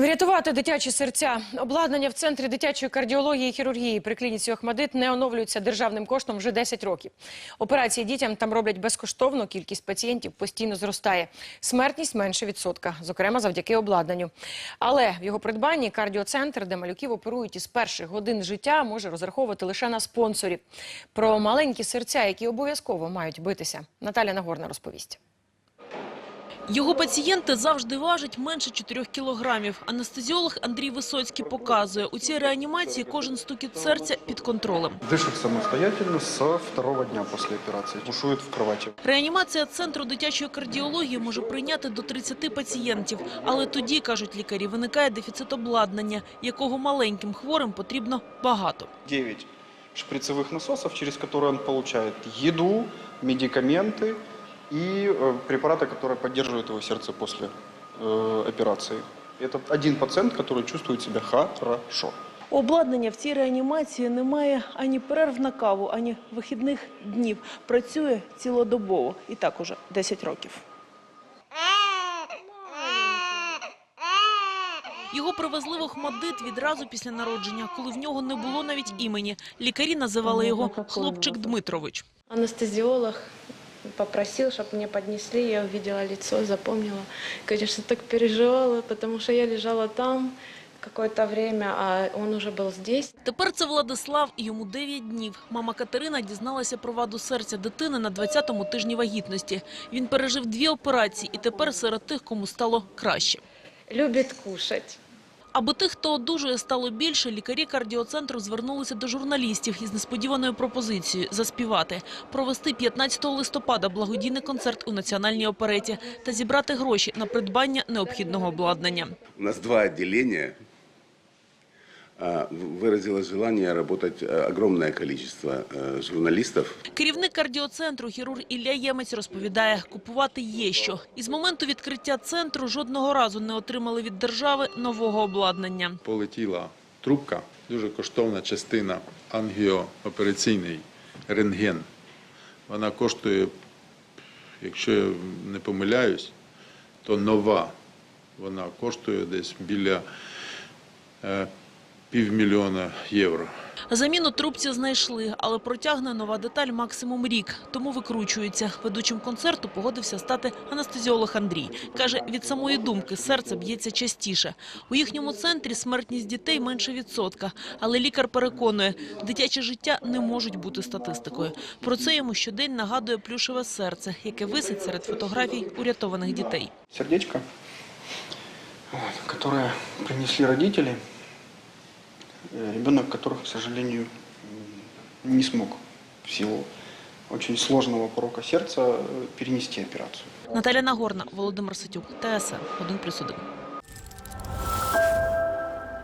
Врятувати дитячі серця. Обладнання в центрі дитячої кардіології і хірургії при клініці Охмадит не оновлюється державним коштом вже 10 років. Операції дітям там роблять безкоштовно, кількість пацієнтів постійно зростає. Смертність менше відсотка, зокрема завдяки обладнанню. Але в його придбанні кардіоцентр, де малюків оперують із перших годин життя, може розраховувати лише на спонсорів. Про маленькі серця, які обов'язково мають битися. Наталя Нагорна розповість. Його пацієнти завжди важать менше 4 кілограмів. Анестезіолог Андрій Висоцький показує, у цій реанімації кожен стукіт серця під контролем. Дышит самостоятельно с второго дня после операции. Бушует в кровати. Реанімація центру дитячої кардіології може прийняти до 30 пацієнтів. Але тоді, кажуть лікарі, виникає дефіцит обладнання, якого маленьким хворим потрібно багато. 9 шприцевых насосов, через которые он получает еду, медикаменты и э, препараты, которые поддерживают его сердце после э, операции. Это один пациент, который чувствует себя хорошо. Обладнання в цій реанімації немає ані перерв на каву, ані вихідних днів. Працює цілодобово і так уже 10 років. Його привезли в Охмадит відразу після народження, коли в нього не було навіть імені. Лікарі називали його «хлопчик Дмитрович». Анестезиолог попросил, чтобы мне поднесли, я увидела лицо, запомнила. Конечно, так переживала, потому что я лежала там какое-то время, а он уже был здесь. Тепер це Владислав, і йому 9 днів. Мама Катерина дізналася про ваду серця дитини на 20-му тижні вагітності. Він пережив дві операції і тепер серед тих, кому стало краще. Любит кушать. Аби тих, хто одужує, стало більше, лікарі кардіоцентру звернулися до журналістів із несподіваною пропозицією заспівати, провести 15 листопада благодійний концерт у національній опереті та зібрати гроші на придбання необхідного обладнання. У нас два отделения. А, Выразило желание работать э, огромное количество э, журналистов. Керівник кардіоцентру хірург Ілля Ємець розповідає, купувати є що. Із моменту відкриття центру жодного разу не отримали від держави нового обладнання. полетіла трубка, дуже коштовна частина ангіоопераційний рентген. Вона коштує, якщо я не помиляюсь, то нова. Вона коштує десь біля е, півмільйона євро. Заміну трубці знайшли, але протягне нова деталь максимум рік, тому викручується. Ведучим концерту погодився стати анестезіолог Андрій. Каже, від самої думки серце б'ється частіше. У їхньому центрі смертність дітей менше відсотка. Але лікар переконує, дитяче життя не можуть бути статистикою. Про це йому щодень нагадує плюшеве серце, яке висить серед фотографій урятованих дітей. Сердечко, которое принесли родители, э, ребенок которых, к сожалению, не смог в силу очень сложного порока сердца э, перенести операцию. Наталья Нагорна, Володимир Ситюк, ТСН 1+,1.